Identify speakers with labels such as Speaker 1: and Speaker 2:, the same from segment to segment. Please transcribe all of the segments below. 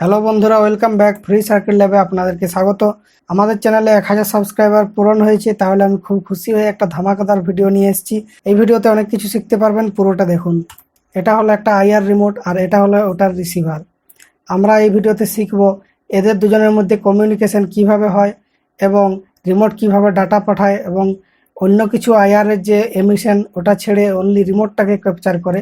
Speaker 1: Hello বন্ধুরা welcome back free circuit ল্যাবে আপনাদেরকে স্বাগত। আমাদের চ্যানেলে এক হাজার সাবস্ক্রাইবার পূরণ হয়েছে, তাহলে আমি খুব খুশি হয়ে একটা ধামাকাদার ভিডিও নিয়ে এসেছি। এই ভিডিওতে অনেক কিছু শিখতে পারবেন, পুরোটা দেখুন। এটা হলো একটা আইআর রিমোট আর এটা হলো ওটার রিসিভার আমরা এই ভিডিওতে শিখব এদের দুজনের মধ্যে কমিউনিকেশন কীভাবে হয় এবং রিমোট কীভাবে ডাটা পাঠায় এবং অন্য কিছু আইআরের যে এমিশন ওটা ছেড়ে অনলি রিমোটটাকে ক্যাপচার করে।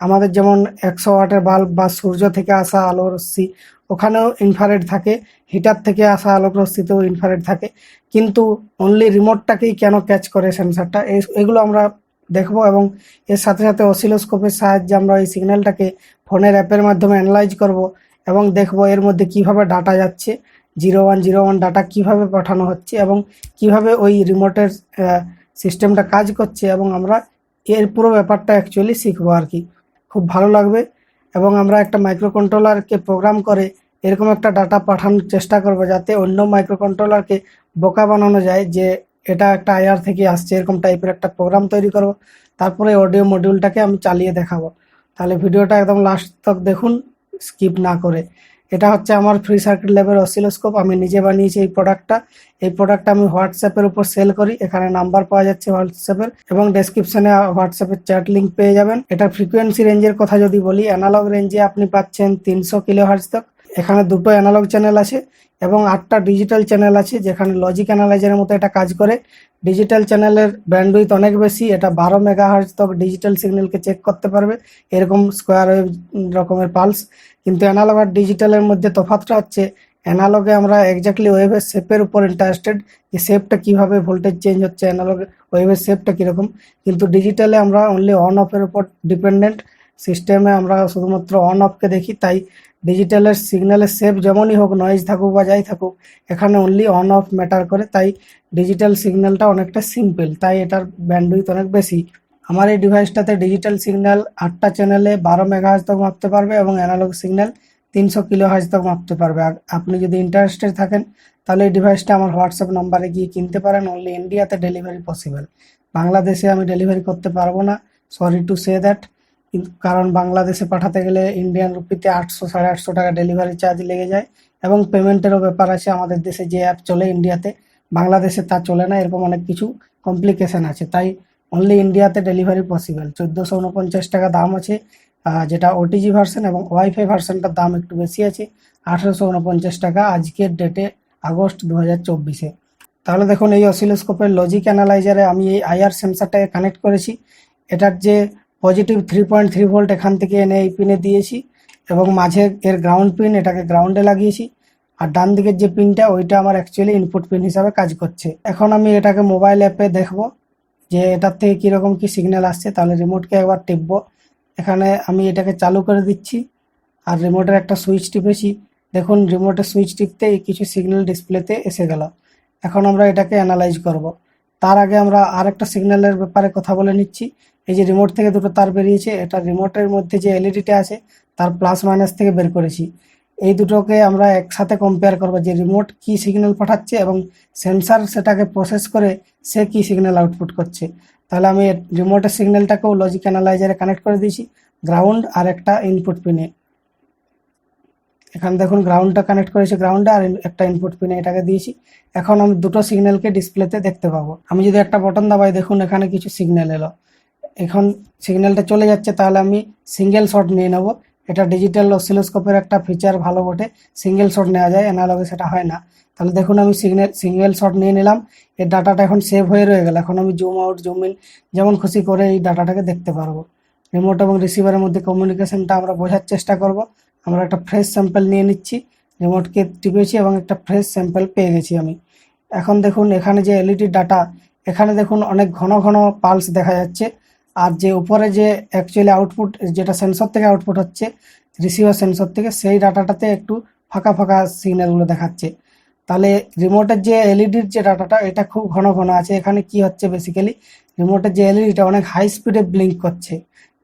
Speaker 1: আমাদের যেমন একশো ওয়াটের বাল্ব বা সূর্য থেকে আসা আলো রশ্মি, ওখানেও ইনফ্রারেড থাকে হিটার থেকে আসা আলোক রশ্মিতেও ইনফ্রারেড থাকে। কিন্তু অনলি রিমোটটাকেই কেন ক্যাচ করে সেন্সারটা এগুলো আমরা দেখব এবং এর সাথে সাথে অসিলোস্কোপের সাহায্যে আমরা এই সিগন্যালটাকে ফোনের অ্যাপের মাধ্যমে অ্যানালাইজ করব এবং দেখব এর মধ্যে কীভাবে ডাটা যাচ্ছে zero one zero one data কীভাবে পাঠানো হচ্ছে এবং কীভাবে ওই রিমোটের সিস্টেমটা কাজ করছে এবং আমরা এর পুরো ব্যাপারটা অ্যাকচুয়ালি শিখব আর কি। খুব ভালো লাগবে এবং আমরা একটা মাইক্রো কন্ট্রোলারকে প্রোগ্রাম করে এরকম একটা ডাটা পাঠানোর চেষ্টা করব যাতে অন্য মাইক্রো কন্ট্রোলারকে বোকা বানানো যায় যে এটা একটা আয়ার থেকে আসছে, এরকম টাইপের একটা প্রোগ্রাম তৈরি করব। তারপরে অডিও মডিউলটাকে আমি চালিয়ে দেখাবো। তাহলে ভিডিওটা একদম লাস্ট তক দেখুন স্কিপ না করে। এটা হচ্ছে আমার ফ্রি সার্কিট ল্যাবের অসিলোস্কোপ আমি নিজে বানিয়েছি এই প্রোডাক্টটা এই প্রোডাক্টটা আমি হোয়াটসঅ্যাপের উপর সেল করি। এখানে নাম্বার পাওয়া যাচ্ছে হোয়াটসঅ্যাপের এবং ডেসক্রিপশনে হোয়াটসঅ্যাপের চ্যাট লিঙ্ক পেয়ে যাবেন। এটা ফ্রিকোয়েন্সি রেঞ্জের কথা যদি বলি অ্যানালগ রেঞ্জে আপনি পাচ্ছেন তিনশো কিলো হার্স তক। এখানে দুটো অ্যানালগ চ্যানেল আছে এবং আটটা ডিজিটাল চ্যানেল আছে যেখানে লজিক অ্যানালাইজারের মতো এটা কাজ করে। ডিজিটাল চ্যানেলের ব্যান্ডউইথ অনেক বেশি, এটা বারো মেগা হার্জ তক ডিজিটাল সিগন্যালকে চেক করতে পারবে। এরকম স্কোয়ার ওয়েভ রকমের পালস কিন্তু অ্যানালগ আর ডিজিটালের মধ্যে তফাৎটা হচ্ছে অ্যানালগে আমরা এক্স্যাক্টলি ওয়েভের শেপের উপর ইন্টারেস্টেড যে শেপটা কীভাবে ভোল্টেজ চেঞ্জ হচ্ছে অ্যানালগ ওয়েভের শেপটা কীরকম। কিন্তু ডিজিটালে আমরা অনলি অন অফের উপর ডিপেন্ডেন্ট সিস্টেমে আমরা শুধুমাত্র অন অফকে দেখি, তাই ডিজিটালের সিগন্যালের শেপ যেমনই হোক নয়েজ থাকুক বা যাই থাকুক, এখানে অনলি অন অফ ম্যাটার করে, তাই ডিজিটাল সিগন্যালটা অনেকটা সিম্পল তাই এটার ব্যান্ডউইথ অনেক বেশি। আমার এই ডিভাইসটাতে ডিজিটাল সিগন্যাল আটটা চ্যানেলে বারো মেগাহাজ তক মাপতে পারবে এবং অ্যানালগ সিগন্যাল তিনশো কিলো হাজ তক মাপতে পারবে। আর আপনি যদি ইন্টারেস্টেড থাকেন, তাহলে এই ডিভাইসটা আমার হোয়াটসঅ্যাপ নাম্বারে গিয়ে কিনতে পারেন অনলি ইন্ডিয়াতে ডেলিভারি পসিবল বাংলাদেশে আমি ডেলিভারি করতে পারব না সরি টু সে দ্যাট কারণ বাংলাদেশে পাঠাতে গেলে ইন্ডিয়ান রুপিতে আটশো, সাড়ে আটশো টাকা ডেলিভারি চার্জ লেগে যায় এবং পেমেন্টেরও ব্যাপার আছে আমাদের দেশে যে অ্যাপ চলে ইন্ডিয়াতে বাংলাদেশে তা চলে না, এরকম অনেক কিছু কমপ্লিকেশন আছে। তাই অনলি ইন্ডিয়াতে ডেলিভারি পসিবল চোদ্দোশো উনপঞ্চাশ টাকা দাম আছে যেটা ওটিজি ভার্সন এবং ওয়াইফাই ভার্সনটার দাম একটু বেশি আছে, আঠেরোশো উনপঞ্চাশ টাকা আজকের ডেটে আগস্ট দু হাজার চব্বিশে। তাহলে দেখুন এই অসিলোস্কোপের লজিক অ্যানালাইজারে আমি এই আইআর সেন্সারটাকে কানেক্ট করেছি। এটার যে positive three point three volt এখান থেকে এনে এই পিনে দিয়েছি এবং মাঝে এর গ্রাউন্ড পিন এটাকে গ্রাউন্ডে লাগিয়েছি। আর ডান দিকের যে পিনটা ওইটা আমার অ্যাকচুয়ালি ইনপুট পিন হিসাবে কাজ করছে। এখন আমি এটাকে মোবাইল অ্যাপে দেখব যে এটার থেকে কীরকম কি সিগন্যাল আসছে, তাহলে রিমোটকে একবার টিপবো। এখানে আমি এটাকে চালু করে দিচ্ছি আর রিমোটের একটা সুইচ টিপেছি। দেখুন রিমোটের সুইচ টিপতে কিছু সিগন্যাল ডিসপ্লেতে এসে গেল। এখন আমরা এটাকে অ্যানালাইজ করব। তার আগে আমরা আর একটা সিগন্যালের ব্যাপারে কথা বলে নিচ্ছি। এই যে রিমোট থেকে দুটো তার বেরিয়েছে, এটা রিমোটের মধ্যে যে এলইডিটা আছে, তার প্লাস মাইনাস থেকে বের করেছি। এই দুটোকে আমরা একসাথে কম্পেয়ার করব যে রিমোট কি সিগন্যাল পাঠাচ্ছে এবং সেন্সার সেটাকে প্রসেস করে সে কি সিগন্যাল আউটপুট করছে। তাহলে আমি রিমোটের সিগন্যালটাকেও লজিক অ্যানালাইজারে কানেক্ট করে দিয়েছি গ্রাউন্ড আর একটা ইনপুট পিনে এখানে দেখুন গ্রাউন্ডটা কানেক্ট করেছি গ্রাউন্ডে আর একটা ইনপুট পিনে এটাকে দিয়েছি। এখন আমি দুটো সিগন্যালকে ডিসপ্লেতে দেখতে পাবো। আমি যদি একটা বটন দাবাই, দেখুন এখানে কিছু সিগন্যাল এলো। এখন সিগন্যালটা চলে যাচ্ছে, তাহলে আমি সিঙ্গেল শট নিয়ে নেব। এটা ডিজিটাল অসিলোস্কোপের একটা ফিচার ভালো বটে। সিঙ্গেল শট নেওয়া যায় অ্যানালগে সেটা হয় না। তাহলে দেখুন আমি সিগন্যাল সিঙ্গেল শট নিয়ে নিলাম। এর ডাটাটা এখন সেভ হয়ে রয়ে গেল। এখন আমি জুম আউট জুম ইন যেমন খুশি করে এই ডাটাটাকে দেখতে পারব। রিমোট এবং রিসিভারের মধ্যে কমিউনিকেশনটা আমরা বোঝার চেষ্টা করব। আমরা একটা ফ্রেশ স্যাম্পল নিয়ে নিচ্ছি। রিমোটকে টিপেছি এবং একটা ফ্রেশ স্যাম্পল পেয়ে গেছি আমি। এখন দেখুন, এখানে যে এলইডি ডাটা এখানে দেখুন অনেক ঘন ঘন পালস দেখা যাচ্ছে। আর যে উপরে যে অ্যাকচুয়ালি আউটপুট যেটা সেন্সর থেকে আউটপুট হচ্ছে রিসিভার সেন্সর থেকে, সেই ডাটাটাতে একটু ফাঁকা ফাঁকা সিগন্যালগুলো দেখাচ্ছে। তাহলে রিমোটের যে এলইডির যে ডাটাটা, এটা খুব ঘন ঘন আছে। এখানে কি হচ্ছে বেসিক্যালি রিমোটের যে এলইডিটা অনেক হাই স্পিডে ব্লিঙ্ক করছে।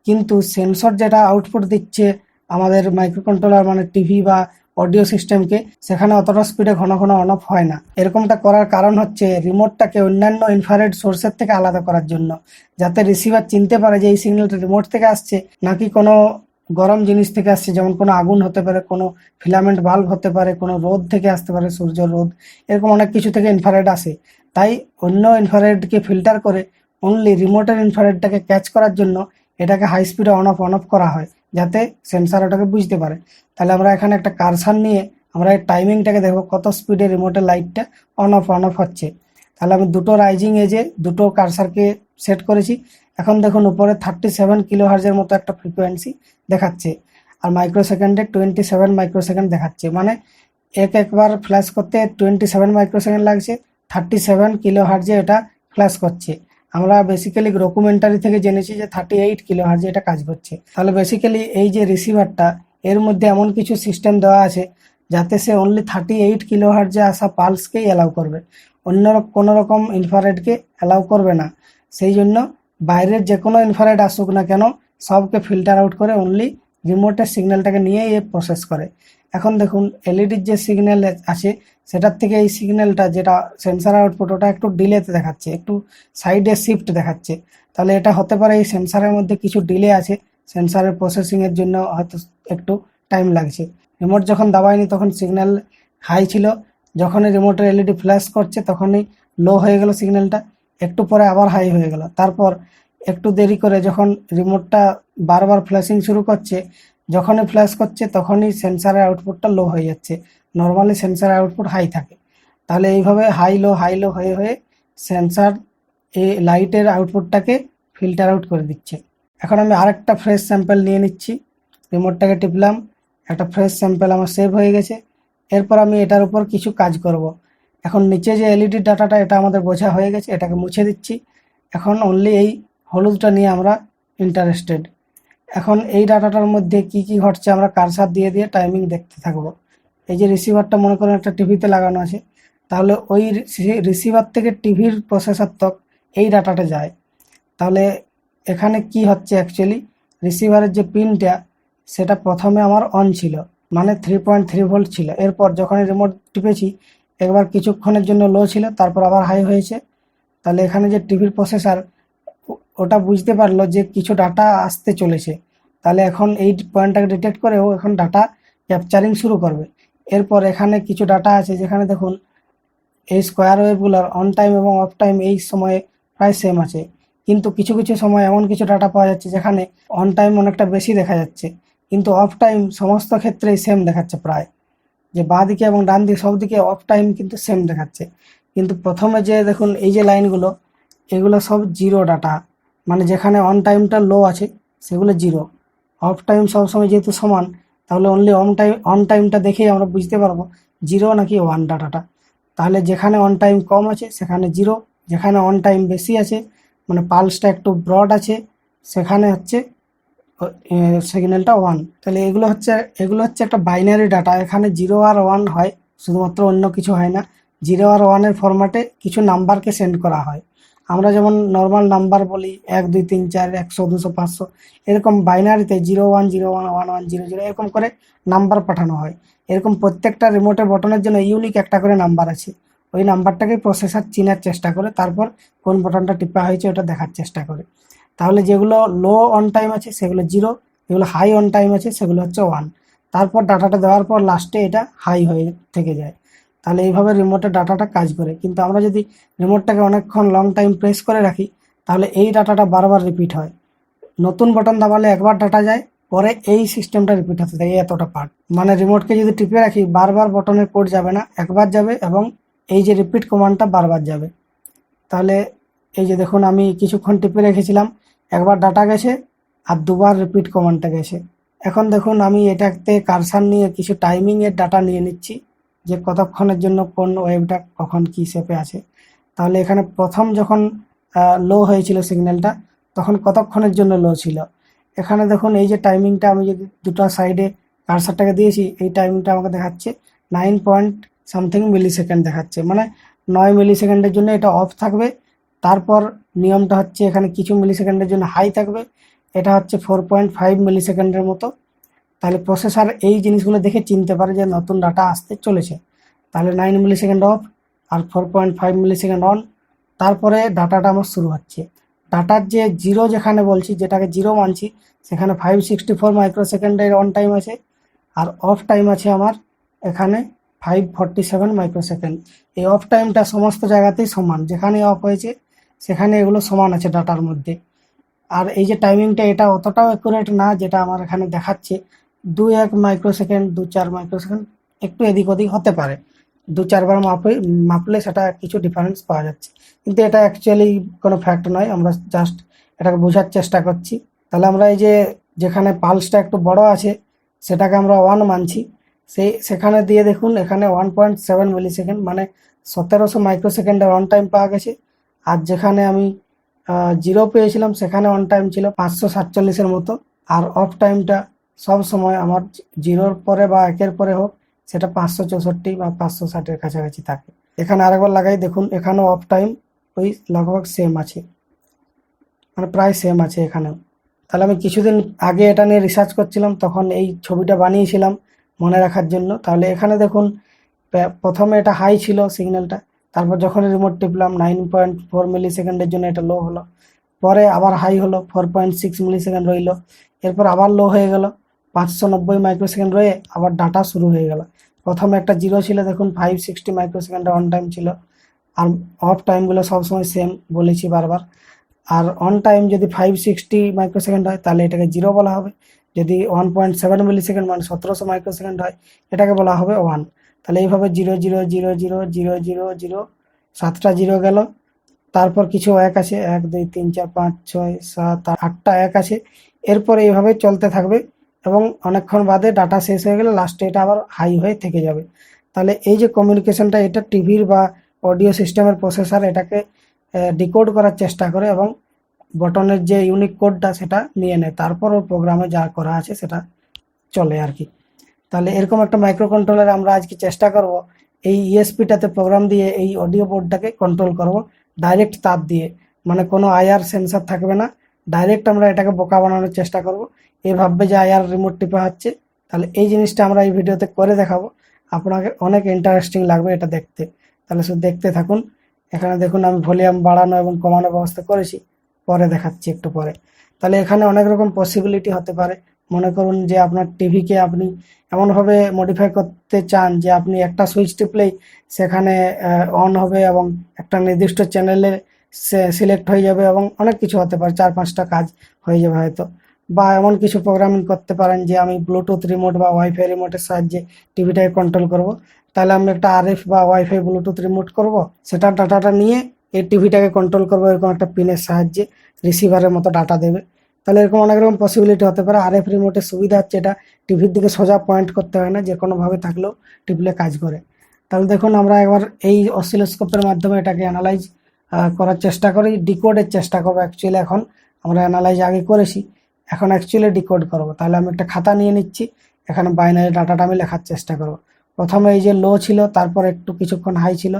Speaker 1: কিন্তু সেন্সর যেটা আউটপুট দিচ্ছে, আমাদের মাইক্রোকন্ট্রোলার মানে টিভি বা অডিও সিস্টেমকে, সেখানে অতটা স্পিডে ঘন ঘন অন অফ হয় না। এরকমটা করার কারণ হচ্ছে, রিমোটটাকে অন্যান্য ইনফ্রারেড সোর্সের থেকে আলাদা করার জন্য, যাতে রিসিভার চিনতে পারে যে এই সিগন্যালটা রিমোট থেকে আসছে, নাকি কোনো গরম জিনিস থেকে আসছে, যেমন কোনো আগুন হতে পারে, কোনো ফিলামেন্ট বাল্ব হতে পারে, কোনো রোদ থেকে আসতে পারে, সূর্য রোদ, এরকম অনেক কিছু থেকে ইনফ্রারেড আসে। তাই অন্য ইনফ্রারেডকে ফিল্টার করে অনলি রিমোটের ইনফ্রারেডটাকে ক্যাচ করার জন্য, এটাকে হাই স্পিডে অন অফ অন অফ করা হয়। যাতে সেন্সার ওটাকে বুঝতে পারে। তাহলে আমরা এখানে একটা কারসার নিয়ে আমরা এই টাইমিংটাকে দেখব, কত স্পিডে রিমোটের লাইটটা অন অফ অন অফ হচ্ছে। তাহলে আমি দুটো রাইজিং এজে দুটো কারসারকে সেট করেছি। এখন দেখুন উপরে থার্টি সেভেন কিলো হার্জের মতো একটা ফ্রিকোয়েন্সি দেখাচ্ছে আর মাইক্রো সেকেন্ডে টোয়েন্টি সেভেন মাইক্রো সেকেন্ড দেখাচ্ছে। মানে এক একবার ফ্ল্যাশ করতে টোয়েন্টি সেভেন মাইক্রো সেকেন্ড লাগছে থার্টি সেভেন কিলো হার্জে এটা ফ্ল্যাশ করছে। আমরা বেসিক্যালি ডকুমেন্টারি থেকে জেনেছি যে থার্টি এইট কিলো হার্জে এটা কাজ করছে। তাহলে বেসিক্যালি এই যে রিসিভারটা এর মধ্যে এমন কিছু সিস্টেম দেওয়া আছে যাতে সে অনলি থার্টি এইট কিলো হার্জে আসা পালসকেই অ্যালাউ করবে। অন্য কোনো রকম ইনফ্রারেডকে অ্যালাউ করবে না। সেই জন্য বাইরের যে কোনো ইনফ্রারেড আসুক না কেন, সবকে ফিল্টার আউট করে অনলি রিমোটের সিগন্যালটাকে নিয়ে এ প্রসেস করে। এখন দেখুন এলইডির যে সিগন্যাল আছে সেটার থেকে এই সিগন্যালটা যেটা সেন্সার আউটপুট ওটা একটু ডিলেতে দেখাচ্ছে, একটু সাইডে শিফট দেখাচ্ছে। তাহলে এটা হতে পারে এই সেন্সারের মধ্যে কিছু ডিলে আছে সেন্সারের প্রসেসিংয়ের জন্য হয়তো একটু টাইম লাগছে। রিমোট যখন দাবায়নি, তখন সিগন্যাল হাই ছিল। যখনই রিমোটের এলইডি ফ্ল্যাশ করছে, তখনই লো হয়ে গেল সিগন্যালটা একটু পরে আবার হাই হয়ে গেল। তারপর একটু দেরি করে যখন রিমোটটা বারবার ফ্ল্যাশিং শুরু করছে যখনই ফ্ল্যাশ করছে, তখনই সেন্সারের আউটপুটটা লো হয়ে যাচ্ছে। নর্মালি সেন্সারের আউটপুট হাই থাকে। তাহলে এইভাবে হাই লো হাই লো হয়ে হয়ে সেন্সার এই লাইটের আউটপুটটাকে ফিল্টার আউট করে দিচ্ছে। এখন আমি আরেকটা ফ্রেশ স্যাম্পেল নিয়ে নিচ্ছি। রিমোটটাকে টিপলাম। একটা ফ্রেশ স্যাম্পেল আমার সেভ হয়ে গেছে। এরপর আমি এটার উপর কিছু কাজ করব। এখন নিচে যে এলইডি ডাটাটা, এটা আমাদের বোঝা হয়ে গেছে। এটাকে মুছে দিচ্ছি। এখন অনলি এই হলুদটা নিয়ে আমরা ইন্টারেস্টেড এখন এই ডাটাটার মধ্যে কি কি ঘটছে আমরা কারসার দিয়ে দিয়ে টাইমিং দেখতে থাকব। এই যে রিসিভারটা মনে করেন একটা টিভিতে লাগানো আছে, তাহলে ওই রিসিভার থেকে টিভির প্রসেসর তক এই ডাটাটা যায়। তাহলে এখানে কি হচ্ছে অ্যাকচুয়ালি রিসিভারের যে পিনটা সেটা প্রথমে আমার অন ছিল মানে থ্রি পয়েন্ট থ্রি ভোল্ট ছিল। এরপর যখন রিমোট টিপেছি, একবার কিছুক্ষণের জন্য লো ছিল, তারপর আবার হাই হয়েছে। তাহলে এখানে যে টিভির প্রসেসর ওটা বুঝতে পারল যে কিছু ডাটা আসতে চলেছে। তাহলে এখন এই পয়েন্টটাকে ডিটেক্ট করে ও এখন ডাটা ক্যাপচারিং শুরু করবে। এরপর এখানে কিছু ডাটা আছে যেখানে দেখুন, এই স্কোয়ার ওয়েভগুলোর অন টাইম এবং অফ টাইম এই সময়ে প্রায় সেম আছে। কিন্তু কিছু কিছু সময় এমন কিছু ডাটা পাওয়া যাচ্ছে যেখানে অন টাইম অনেকটা বেশি দেখা যাচ্ছে। কিন্তু অফ টাইম সমস্ত ক্ষেত্রেই সেম দেখাচ্ছে প্রায়। যে বাঁ দিকে এবং ডান দিকে সব দিকে অফ টাইম কিন্তু সেম দেখাচ্ছে। কিন্তু প্রথমে যে দেখুন, এই যে লাইনগুলো এগুলো সব জিরো ডাটা মানে যেখানে অন টাইমটা লো আছে, সেগুলো জিরো অফ টাইম সবসময় যেহেতু সমান, তাহলে অনলি অন টাইম অন টাইমটা দেখেই আমরা বুঝতে পারব জিরো নাকি ওয়ান ডাটাটা তাহলে যেখানে অন টাইম কম আছে, সেখানে জিরো যেখানে অন টাইম বেশি আছে মানে পালসটা একটু ব্রড আছে, সেখানে হচ্ছে সিগন্যালটা ওয়ান তাহলে এগুলো হচ্ছে এগুলো হচ্ছে একটা বাইনারি ডাটা এখানে জিরো আর ওয়ান হয়, শুধুমাত্র অন্য কিছু হয় না। জিরো আর ওয়ানের ফরম্যাটে কিছু নাম্বারকে সেন্ড করা হয়। আমরা যেমন নর্মাল নাম্বার বলি এক, দুই, তিন, চার, একশো, দুশো, পাঁচশো, এরকম বাইনারিতে zero one zero one one one zero zero এরকম করে নাম্বার পাঠানো হয়। এরকম প্রত্যেকটা রিমোটের বটনের জন্য ইউনিক একটা করে নাম্বার আছে। ওই নাম্বারটাকে প্রসেসার চিনার চেষ্টা করে, তারপর কোন বটনটা টিপা হয়েছে ওটা দেখার চেষ্টা করে। তাহলে যেগুলো লো অন টাইম আছে, সেগুলো জিরো যেগুলো হাই অন টাইম আছে, সেগুলো হচ্ছে ওয়ান তারপর ডাটাটা দেওয়ার পর লাস্টে এটা হাই হয়ে থেকে যায়। তাহলে এইভাবে রিমোটের ডাটাটা কাজ করে। কিন্তু আমরা যদি রিমোটটাকে অনেকক্ষণ লং টাইম প্রেস করে রাখি, তাহলে এই ডাটাটা বারবার রিপিট হয়। নতুন বটন দাবালে একবার ডাটা যায়, পরে এই সিস্টেমটা রিপিট হতে থাকে এতটা পার্ট মানে রিমোটকে যদি টিপে রাখি, বারবার বটনের কোড যাবে না, একবার যাবে এবং এই যে রিপিট কমান্ডটা বারবার যাবে। তাহলে এই যে দেখুন, আমি কিছুক্ষণ টিপে রেখেছিলাম, একবার ডাটা গেছে আর দুবার রিপিট কমান্ডটা গেছে। এখন দেখুন, আমি এটাতে কারসার নিয়ে কিছু টাইমিংয়ের ডাটা নিয়ে নিচ্ছি। যে কতক্ষণের জন্য কোন ওয়েবটা কখন কি শেপে আছে। তাহলে এখানে প্রথম যখন লো হয়েছিল সিগন্যালটা তখন কতক্ষণের জন্য লো ছিল? এখানে দেখুন এই যে টাইমিংটা আমি যদি দুটো সাইডে কারসারটাকে দিয়েছি, এই টাইমিংটা আমাকে দেখাচ্ছে nine point something millisecond দেখাচ্ছে। মানে নয় মিলি সেকেন্ডের জন্য এটা অফ থাকবে, তারপর নিয়মটা হচ্ছে এখানে কিছু মিলি সেকেন্ডের জন্য হাই থাকবে, এটা হচ্ছে ফোর পয়েন্ট ফাইভ মিলি সেকেন্ডের মতো। তাহলে প্রসেসর এই জিনিসগুলো দেখে চিনতে পারে যে নতুন ডাটা আসতে চলেছে। তাহলে nine millisecond off R four point five millisecond on তারপরে ডাটাটা আমার শুরু হচ্ছে। ডাটার যে জিরো যেখানে বলছি, যেটাকে জিরো মানছি, সেখানে ফাইভ সিক্সটি ফোর মাইক্রো সেকেন্ডের অন টাইম আছে আর অফ টাইম আছে আমার এখানে five forty seven microsecond এই অফ টাইমটা সমস্ত জায়গাতেই সমান, যেখানে অফ হয়েছে, সেখানে এগুলো সমান আছে ডাটার মধ্যে। আর এই যে টাইমিংটা এটা অতটাও অ্যাকুরেট না, যেটা আমার এখানে দেখাচ্ছে। দু এক মাইক্রো সেকেন্ড দু চার মাইক্রো সেকেন্ড একটু এদিক ওদিক হতে পারে। দু চারবার মাপে, মাপলে সেটা কিছু ডিফারেন্স পাওয়া যাচ্ছে। কিন্তু এটা অ্যাকচুয়ালি কোনো ফ্যাক্ট নয়, আমরা জাস্ট এটাকে বোঝার চেষ্টা করছি। তাহলে আমরা এই যে যেখানে পালসটা একটু বড় আছে, সেটাকে আমরা ওয়ান মানছি। সেই, সেখানে দিয়ে দেখুন, এখানে one point seven millisecond মানে সতেরোশো মাইক্রো সেকেন্ডের অন টাইম পাওয়া গেছে। আর যেখানে আমি জিরো পেয়েছিলাম, সেখানে অন টাইম ছিল পাঁচশো সাতচল্লিশের মতো। আর অফ টাইমটা সব সময় আমার জিরোর পরে বা একের পরে হোক, সেটা পাঁচশো চৌষট্টি বা পাঁচশো ষাটের কাছাকাছি থাকে। এখানে আরেকবার লাগাই, দেখুন, এখানেও অফ টাইম ওই লগভগ সেম আছে। মানে প্রায় সেম আছে এখানেও। তাহলে আমি কিছুদিন আগে এটা নিয়ে রিসার্চ করছিলাম, তখন এই ছবিটা বানিয়েছিলাম মনে রাখার জন্য। তাহলে এখানে দেখুন প্রথমে এটা হাই ছিল সিগন্যালটা তারপর যখন রিমোট টিপলাম নাইন পয়েন্ট ফোর মিলি সেকেন্ডের জন্য এটা লো হলো। পরে আবার হাই হলো four point six millisecond রইল এরপর আবার লো হয়ে গেল। পাঁচশো নব্বই মাইক্রো সেকেন্ড রয়ে আবার ডাটা শুরু হয়ে গেল। প্রথমে একটা জিরো ছিল, দেখুন five sixty microsecond on time ছিল। আর অফ টাইমগুলো সবসময় সেম বলেছি বারবার। আর অন টাইম যদি ফাইভ সিক্সটি মাইক্রো সেকেন্ড হয়, তাহলে এটাকে জিরো বলা হবে। যদি one point seven millisecond মানে সতেরোশো মাইক্রো সেকেন্ড হয়, এটাকে বলা হবে ওয়ান তাহলে এইভাবে zero zero zero zero zero zero zero সাতটা জিরো গেল। তারপর কিছু এক আছে এক, দুই, তিন, চার, পাঁচ, ছয়, সাত আটটা এক আছে এরপর এইভাবে চলতে থাকবে। এবং অনেকক্ষণ বাদে ডাটা শেষ হয়ে গেলে লাস্টে এটা আবার হাই হয়ে থেকে যাবে। তাহলে এই যে কমিউনিকেশনটা এটা টিভির বা অডিও সিস্টেমের প্রসেসার এটাকে ডিকোড করার চেষ্টা করে এবং বটনের যে ইউনিক কোডটা সেটা নিয়ে নেয়। তারপর ওর প্রোগ্রামে যা করা আছে সেটা চলে আর কি। তাহলে এরকম একটা মাইক্রো কন্ট্রোলার আমরা আজকে চেষ্টা করব, এই ইএসপিটাতে প্রোগ্রাম দিয়ে এই অডিও বোর্ডটাকে কন্ট্রোল করব ডাইরেক্ট তার দিয়ে। মানে কোনো আয়ার সেন্সার থাকবে না ডাইরেক্ট আমরা এটাকে বোকা বানানোর চেষ্টা করব। এই ভাববে যে আইআর রিমোট টিপা হচ্ছে তাহলে এই জিনিসটা আমরা এই ভিডিওতে করে দেখাবো। আপনাকে অনেক ইন্টারেস্টিং লাগবে এটা দেখতে। তাহলে শুধু দেখতে থাকুন। এখানে দেখুন আমি ভলিউম বাড়ানো এবং কমানোর ব্যবস্থা করেছি। পরে দেখাচ্ছি একটু পরে। তাহলে এখানে অনেক রকম পসিবিলিটি হতে পারে। মনে করুন যে আপনার টিভিকে আপনি এমনভাবে মডিফাই করতে চান যে আপনি একটা সুইচ টিপলেই সেখানে অন হবে এবং একটা নির্দিষ্ট চ্যানেলে সিলেক্ট হয়ে যাবে এবং অনেক কিছু হতে পারে, চার পাঁচটা কাজ হয়ে যাবে হয়তো। বা এমন কিছু প্রোগ্রামিং করতে পারেন যে আমি ব্লুটুথ রিমোট বা ওয়াইফাই রিমোটের সাহায্যে টিভিটাকে কন্ট্রোল করব। তাহলে আমি একটা আরএফ বা ওয়াইফাই ব্লুটুথ রিমোট করব, সেটা ডাটাটা নিয়ে এই টিভিটাকে কন্ট্রোল করব, এরকম একটা পিনের সাহায্যে রিসিভারের মতো ডাটা দেবে। তাহলে এরকম অনেক রকম পসিবিলিটি হতে পারে। আরএফ রিমোটের সুবিধা হচ্ছে এটা টিভির দিকে সোজা পয়েন্ট করতে হয় না যে কোনোভাবে থাকলেও টিপলে কাজ করে। তাহলে দেখুন, আমরা একবার এই অসিলোস্কোপের মাধ্যমে এটাকে অ্যানালাইজ করার চেষ্টা করি ডিকোডের চেষ্টা করব অ্যাকচুয়ালি এখন। আমরা অ্যানালাইজ আগে করেছি, এখন অ্যাকচুয়ালি ডিকোড করব। তাহলে আমি একটা খাতা নিয়ে নিচ্ছি, এখানে বাইনারি ডাটাটা আমি লেখার চেষ্টা করব। প্রথমে এই যে লো ছিল, তারপর একটু কিছুক্ষণ হাই ছিল।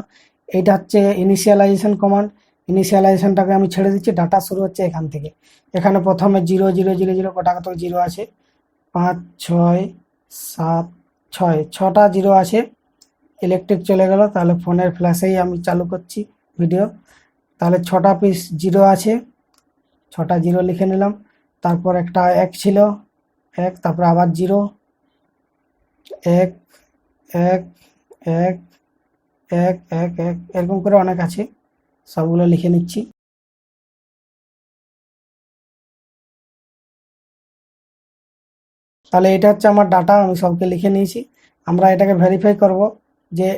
Speaker 1: এইটা হচ্ছে ইনিশিয়ালাইজেশন কমান্ড ইনিশিয়ালাইজেশনটাকে আমি ছেড়ে দিচ্ছি ডাটা শুরু হচ্ছে এখান থেকে। এখানে প্রথমে জিরো জিরো জিরো জিরো কটা কত জিরো আছে? পাঁচ, ছয়, সাত, ছয়। ছটা জিরো আছে ইলেকট্রিক চলে গেল, তাহলে ফোনের ফ্ল্যাশেই আমি চালু করছি ভিডিও তাহলে ছটা পিস জিরো আছে। ছটা জিরো লিখে নিলাম। তারপর একটা এক ছিল, এক, তারপর আবার জিরো এক এক এক এক এক এক, এরকম করে অনেক আছে। সবগুলো লিখে নিচ্ছি। তাহলে এটা হচ্ছে আমার ডাটা আমি সবকে লিখে নিয়েছি। আমরা এটাকে ভেরিফাই করব যে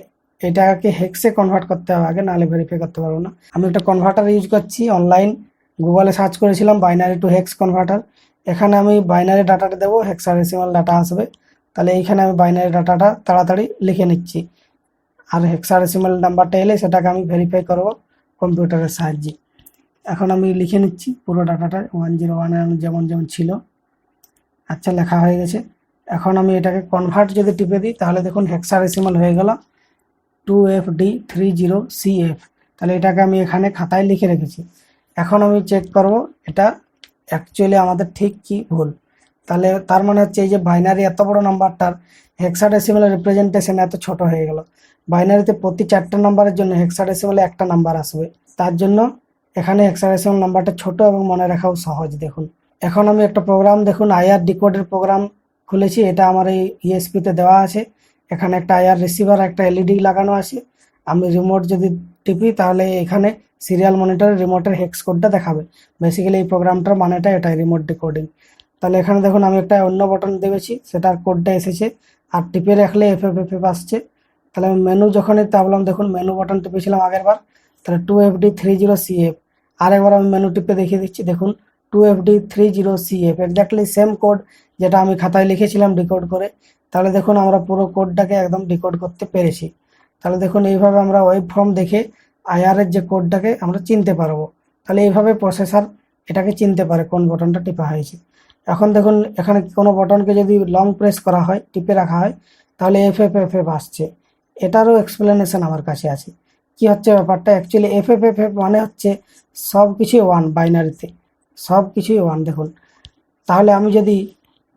Speaker 1: এটাকে হেক্সে কনভার্ট করতে হবে আগে, নাহলে ভেরিফাই করতে পারব না। আমি একটা কনভার্টার ইউজ করছি অনলাইন গুগলে সার্চ করেছিলাম বাইনারি টু হেক্স কনভার্টার এখানে আমি বাইনারি ডাটাটা দেবো হেক্সাডেসিমাল ডাটা আসবে। তাহলে এইখানে আমি বাইনারি ডাটাটা তাড়াতাড়ি লিখে নিচ্ছি। আর হেক্সাডেসিমাল নাম্বারটা এলে সেটাকে আমি ভেরিফাই করব কম্পিউটারের সাহায্যে। এখন আমি লিখে নিচ্ছি পুরো ডাটাটা ওয়ান জিরো ওয়ান যেমন যেমন ছিল। আচ্ছা লেখা হয়ে গেছে। এখন আমি এটাকে কনভার্ট যদি টিপে দিই, তাহলে দেখুন হেক্সাডেসিমাল হয়ে গেল। Two F D three zero C F তাহলে এটাকে আমি এখানে খাতায় লিখে রেখেছি। এখন আমি চেক করব, এটা অ্যাকচুয়ালি আমাদের ঠিক কি ভুল। তাহলে তার মানে হচ্ছে এই যে বাইনারি এত বড় নাম্বারটার হেক্সাডেসিমালের রিপ্রেজেন্টেশন এত ছোট হয়ে গেল। বাইনারিতে প্রতি চারটে নাম্বারের জন্য হেক্সাডেসিমালে একটা নাম্বার আসবে। তার জন্য এখানে এক্সারেশন নাম্বারটা ছোট এবং মনে রাখাও সহজ, দেখুন। এখন আমি একটা প্রোগ্রাম দেখুন আইআর ডিকোডের প্রোগ্রাম খুলেছি, এটা আমার এই ইএসপিতে দেওয়া আছে। এখানে একটা আয়ার রিসিভার একটা এলইডি লাগানো আছে। আমি রিমোট যদি টিপি, তাহলে এখানে সিরিয়াল মনিটরে রিমোটের হেক্স কোডটা দেখাবে। বেসিক্যালি এই প্রোগ্রামটার মানেটা এটাই রিমোট ডিকোডিং তাহলে এখানে দেখুন, আমি একটা অন্য বটন দেবেছি, সেটার কোডটা এসেছে। আর টিপে রাখলে এফ এফ এফ আসছে। তাহলে আমি মেনু যখনই তাবলাম দেখুন মেনু বাটন টিপেছিলাম আগের বার। তাহলে two F D three zero C F আরেকবার আমি মেনু টিপে দেখিয়ে দিচ্ছি, দেখুন two F D three zero C F exactly same code যেটা আমি খাতায় লিখেছিলাম ডিকোড করে। তাহলে দেখুন আমরা পুরো কোডটাকে একদম ডিকোড করতে পেরেছি। তাহলে দেখুন এইভাবে আমরা ওয়েব ফর্ম দেখে আইআরের যে কোডটাকে আমরা চিনতে পারব। তাহলে এইভাবে প্রসেসর এটাকে চিনতে পারে কোন বটনটা টিপা হয়েছে। এখন দেখুন এখানে কোনো বটনকে যদি লং প্রেস করা হয়, টিপে রাখা হয়, তাহলে এফ এফ এফ এফ আসছে। এটারও এক্সপ্লেনেশন আমার কাছে আছে। কি হচ্ছে ব্যাপারটা? Actually F F F F মানে হচ্ছে সব কিছুই ওয়ান বাইনারিতে সব কিছুই ওয়ান দেখুন। তাহলে আমি যদি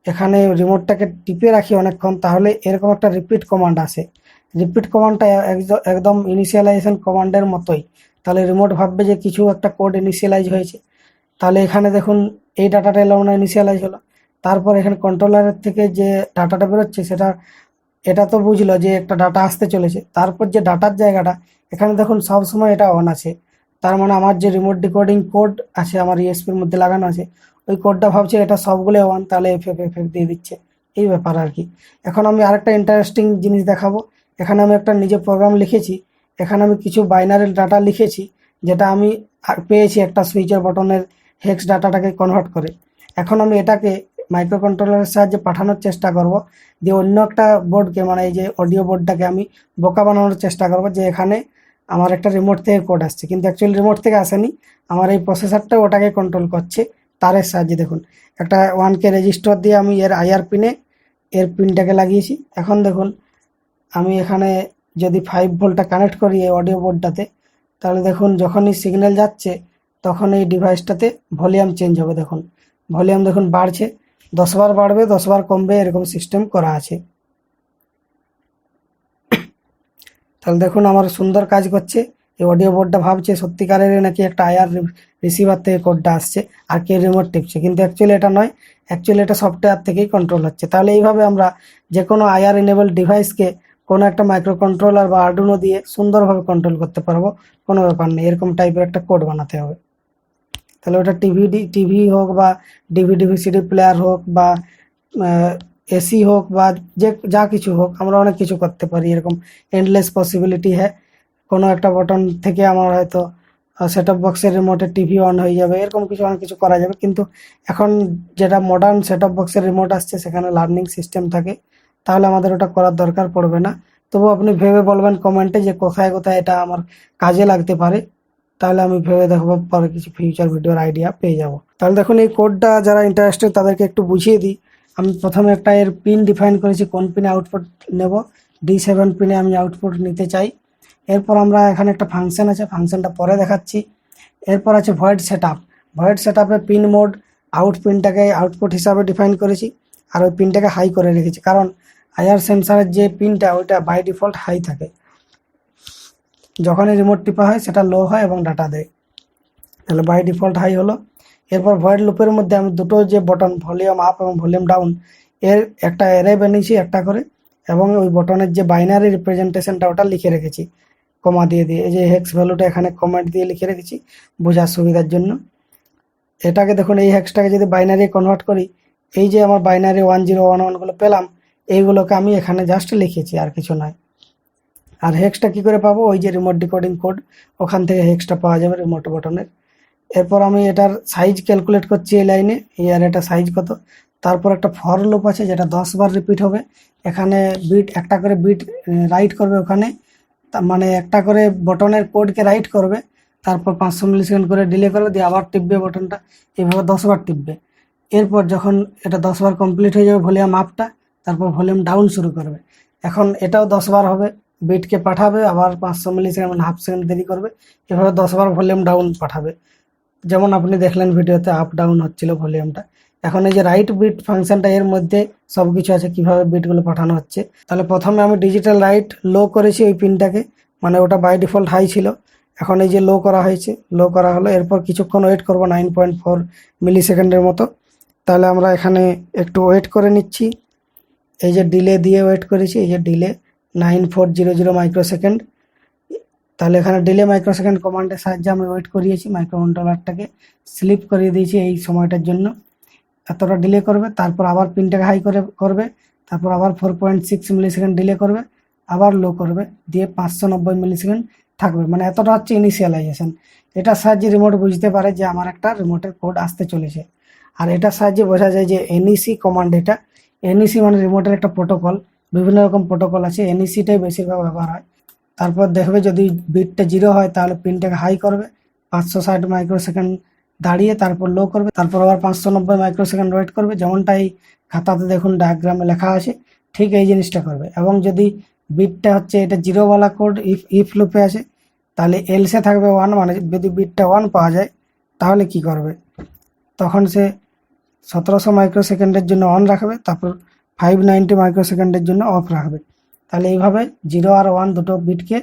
Speaker 1: এখানে রিমোটটাকে টিপে রাখি অনেকক্ষণ, তাহলে এরকম একটা রিপিট কমান্ড আসে। রিপিট কমান্ডটা একদ- একদম ইনিশিয়ালাইজেশন কমান্ডের মতোই। তাহলে রিমোট ভাববে যে কিছু একটা কোড ইনিশিয়ালাইজ হয়েছে। তাহলে এখানে দেখুন, এই ডাটাটা এলো না ইনিশিয়ালাইজ হলো। তারপর এখানে কন্ট্রোলারের থেকে যে ডাটাটা বেরোচ্ছে, সেটা, এটা তো বুঝলো যে একটা ডাটা আসতে চলেছে। তারপর যে ডাটার জায়গাটা, এখানে দেখুন সব সময় এটা অন আছে। তার মানে আমার যে রিমোট ডিকোডিং কোড আছে, আমার ইএসপির মধ্যে লাগানো আছে ওই কোডটা ভাবছে এটা সবগুলো ওয়ান তাহলে এফ এফ এফ এফ দিয়ে দিচ্ছে। এই ব্যাপার আর কি। এখন আমি আরেকটা ইন্টারেস্টিং জিনিস দেখাবো। এখানে আমি একটা নিজে প্রোগ্রাম লিখেছি। এখানে আমি কিছু বাইনারি ডাটা লিখেছি, যেটা আমি পেয়েছি একটা সুইচের বটনের হেক্স ডাটাটাকে কনভার্ট করে। এখন আমি এটাকে মাইক্রো কন্ট্রোলারের সাহায্যে পাঠানোর চেষ্টা করব যে অন্য একটা বোর্ডকে মানে এই যে অডিও বোর্ডটাকে আমি বোকা বানানোর চেষ্টা করব, যে এখানে আমার একটা রিমোট থেকে কোড আসছে। কিন্তু অ্যাকচুয়ালি রিমোট থেকে আসেনি। আমার এই প্রসেসরটা ওটাকে কন্ট্রোল করছে। তারের সাহায্যে দেখুন। একটা ওয়ান কে রেজিস্টার দিয়ে আমি এর আইআর পিনে এর পিনটাকে লাগিয়েছি। এখন দেখুন, আমি এখানে যদি ফাইভ ভোল্টটা কানেক্ট করি এই অডিও বোর্ডটাতে তাহলে দেখুন, যখনই সিগন্যাল যাচ্ছে, তখন এই ডিভাইসটাতে ভলিউম চেঞ্জ হবে দেখুন। ভলিউম দেখুন বাড়ছে দশবার বাড়বে দশবার কমবে, এরকম সিস্টেম করা আছে। তাহলে দেখুন, আমার সুন্দর কাজ করছে। এই অডিও বোর্ডটা ভাবছে সত্যিকারের নাকি একটা আয়ার রিসিভার থেকে কোডটা আসছে, আর কে রিমোট টিপছে। কিন্তু অ্যাকচুয়ালি এটা নয় অ্যাকচুয়ালি এটা সফটওয়্যার থেকেই কন্ট্রোল হচ্ছে। তাহলে এইভাবে আমরা যে কোনো আয়ার এনেবল ডিভাইসকে কোনো একটা মাইক্রো কন্ট্রোলার বা আর্ডুনো দিয়ে সুন্দরভাবে কন্ট্রোল করতে পারব, কোনো ব্যাপার নেই। এরকম টাইপের একটা কোড বানাতে হবে। তাহলে ওটা টিভি টিভি হোক বা ডিভিডি ভিসিডি প্লেয়ার হোক বা এসি হোক বা যে, যা কিছু হোক, আমরা অনেক কিছু করতে পারি। এরকম এন্ডলেস পসিবিলিটি হ্যাঁ। কোনো একটা বটন থেকে আমার হয়তো সেট অফ বক্সের রিমোটে টিভি অন হয়ে যাবে, এরকম কিছু অনেক কিছু করা যাবে। কিন্তু এখন যেটা মডার্ন সেট অফ বক্সের রিমোট আসছে, সেখানে লার্নিং সিস্টেম থাকে, তাহলে আমাদের ওটা করার দরকার পড়বে না। তবু আপনি ভেবে বলবেন কমেন্টে যে কোথায় কোথায় এটা আমার কাজে লাগতে পারে, তাহলে আমি ভেবে দেখব, পরে কিছু ফিউচার ভিডিওর আইডিয়া পেয়ে যাব। তাহলে দেখুন, এই কোডটা যারা ইন্টারেস্টেড তাদেরকে একটু বুঝিয়ে দিই। আমি প্রথমে একটা এর পিন ডিফাইন করেছি, কোন পিনে আউটপুট নেব? ডি সেভেন পিনে আমি আউটপুট নিতে চাই। এরপর আমরা এখানে একটা ফাংশন আছে ফাংশনটা পরে দেখাচ্ছি। এরপর আছে ভয়েড সেট আপ ভয়েড সেট আপে পিন মোড আউট পিনটাকে আউটপুট হিসাবে ডিফাইন করেছি, আর ওই পিনটাকে হাই করে রেখেছি। কারণ আয়ার সেন্সারের যে পিনটা ওইটা বাই ডিফল্ট হাই থাকে। যখনই রিমোট টিপা হয়, সেটা লো হয় এবং ডাটা দেয়। তাহলে বাই ডিফল্ট হাই হলো। এরপর ভয়েড লুপের মধ্যে আমি দুটো যে বটন ভলিউম আপ এবং ভলিউম ডাউন এর একটা এরে বানিয়েছি একটা করে, এবং ওই বটনের যে বাইনারি রিপ্রেজেন্টেশনটা ওটা লিখে রেখেছি। কমা দিয়ে দিয়ে, এই যে হেক্স ভ্যালুটা এখানে কমেন্ট দিয়ে লিখে রেখেছি, বোঝার সুবিধার জন্য। এটাকে দেখুন, এই হেক্সটাকে যদি বাইনারি কনভার্ট করি, এই যে আমার বাইনারি ওয়ান জিরো ওয়ান ওয়ানগুলো পেলাম, এইগুলোকে আমি এখানে জাস্ট লিখেছি, আর কিছু নয়। আর হেক্সটা কি করে পাবো? ওই যে রিমোট ডিকোডিং কোড ওখান থেকে হেক্সটা পাওয়া যাবে রিমোট বটনের এরপর আমি এটার সাইজ ক্যালকুলেট করছি এই লাইনে আর এটা সাইজ কত? তারপর একটা ফর লুপ আছে, যেটা দশ বার রিপিট হবে। এখানে বিট একটা করে বিট রাইট করবে ওখানে। মানে একটা করে বটনের কোডকে রাইট করবে, তারপর পাঁচশো মিলি সেকেন্ড করে ডিলে করবে দিয়ে আবার টিপবে বটনটা এইভাবে দশবার টিপবে। এরপর যখন এটা দশবার কমপ্লিট হয়ে যাবে ভলিউম আপটা তারপর ভলিউম ডাউন শুরু করবে। এখন এটাও দশবার হবে বিটকে পাঠাবে, আবার পাঁচশো মিলি সেকেন্ড মানে হাফ সেকেন্ড দেরি করবে, এভাবে দশবার ভলিউম ডাউন পাঠাবে। যেমন আপনি দেখলেন ভিডিওতে আপ ডাউন হচ্ছিল ভলিউমটা এখন এই যে রাইট বিট ফাংশনটা এর মধ্যে সব কিছু আছে, কীভাবে বিটগুলো পাঠানো হচ্ছে। তাহলে প্রথমে আমি ডিজিটাল রাইট লো করেছি ওই পিনটাকে মানে ওটা বাই ডিফল্ট হাই ছিল। এখন এই যে লো করা হয়েছে লো করা হলো, এরপর কিছুক্ষণ ওয়েট করব নাইন পয়েন্ট ফোর মিলি সেকেন্ডের মতো। তাহলে আমরা এখানে একটু ওয়েট করে নিচ্ছি। এই যে ডিলে দিয়ে ওয়েট করেছি, এই যে delay nine four zero zero microsecond তাহলে এখানে ডিলে মাইক্রো সেকেন্ড কমান্ডের সাহায্যে আমি ওয়েট করিয়েছি মাইক্রোকন্ট্রোলারটাকে স্লিপ করিয়ে দিয়েছি এই সময়টার জন্য। এতটা ডিলে করবে, তারপর আবার পিনটাকে হাই করে, করবে, তারপর আবার four point six millisecond delay করবে, আবার লো করবে, দিয়ে পাঁচশো নব্বই মিলি সেকেন্ড থাকবে। মানে এতটা হচ্ছে ইনিশিয়ালাইজেশন এটার সাহায্যে রিমোট বুঝতে পারে যে আমার একটা রিমোটের কোড আসতে চলেছে। আর এটার সাহায্যে বোঝা যায় যে এনইসি কমান্ড এটা। এনইসি মানে রিমোটের একটা প্রোটোকল বিভিন্ন রকম প্রোটোকল আছে। এনইসিটাই বেশিরভাগ ব্যবহার হয়। তারপর দেখবে যদি বিটটা জিরো হয়, তাহলে পিনটাকে হাই করবে। পাঁচশো ষাট মাইক্রো সেকেন্ড দাঁড়িয়ে তারপর লো করবে, তারপর আবার পাঁচশো নব্বই মাইক্রো সেকেন্ড ওয়েট করবে যেমনটা এই খাতাতে দেখুন ডায়াগ্রামে লেখা আছে, ঠিক এই জিনিসটা করবে। এবং যদি বিটটা হচ্ছে এটা জিরোওয়ালা কোড ইফ ইফ লুপে আছে তাহলে এলসে থাকবে ওয়ান মানে যদি বিটটা ওয়ান পাওয়া যায়, তাহলে কি করবে? তখন সে সতেরোশো মাইক্রো সেকেন্ডের জন্য অন রাখবে, তারপর ফাইভ নাইনটি মাইক্রো সেকেন্ডের জন্য অফ রাখবে। তাহলে এইভাবে জিরো আর ওয়ান দুটো বিটকে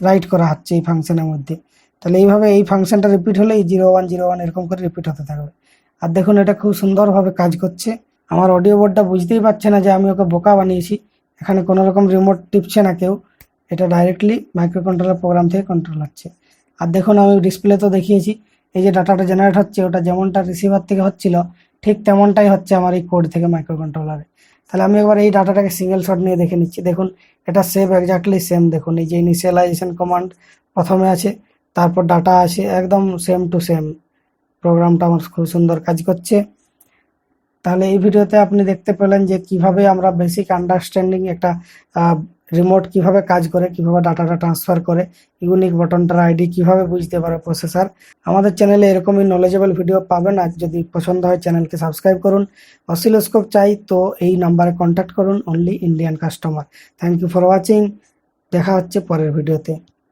Speaker 1: রাইট করা হচ্ছে এই ফাংশনের মধ্যে। তাহলে এইভাবে এই ফাংশনটা রিপিট হলে এই জিরো ওয়ান জিরো ওয়ান এরকম করে রিপিট হতে থাকবে। আর দেখুন, এটা খুব সুন্দরভাবে কাজ করছে। আমার অডিও বোর্ডটা বুঝতেই পারছে না যে আমি ওকে বোকা বানিয়েছি। এখানে কোনো রকম রিমোট টিপছে না কেউ। এটা ডাইরেক্টলি মাইক্রো কন্ট্রোলার প্রোগ্রাম থেকে কন্ট্রোল হচ্ছে। আর দেখুন, আমি ডিসপ্লে তো দেখিয়েছি। এই যে ডাটাটা জেনারেট হচ্ছে, ওটা যেমনটা রিসিভার থেকে হচ্ছিল, ঠিক তেমনটাই হচ্ছে আমার এই কোড থেকে মাইক্রো কন্ট্রোলারে তাহলে আমি একবার এই ডাটাটাকে সিঙ্গেল শট নিয়ে দেখে নিচ্ছি। দেখুন, এটা সেভ এক্স্যাক্টলি সেম দেখুন, এই যে ইনিশিয়ালাইজেশন কমান্ড প্রথমে আছে। তারপর ডাটা আছে একদম সেম টু সেম প্রোগ্রামটা আমার খুব সুন্দর কাজ করছে। তাহলে এই ভিডিওতে আপনি দেখতে পেলেন যে কীভাবে আমরা বেসিক আন্ডারস্ট্যান্ডিং একটা রিমোট কীভাবে কাজ করে, কীভাবে ডাটাটা ট্রান্সফার করে ইউনিক বটনটার আইডি কীভাবে বুঝতে পারে প্রসেসার আমাদের চ্যানেলে এরকমই নলেজেবল ভিডিও পাবেন। আর যদি পছন্দ হয় চ্যানেলকে সাবস্ক্রাইব করুন। অসিলোস্কোপ চাই তো এই নাম্বারে কন্ট্যাক্ট করুন। Only Indian customer thank you for watching দেখা হচ্ছে পরের ভিডিওতে।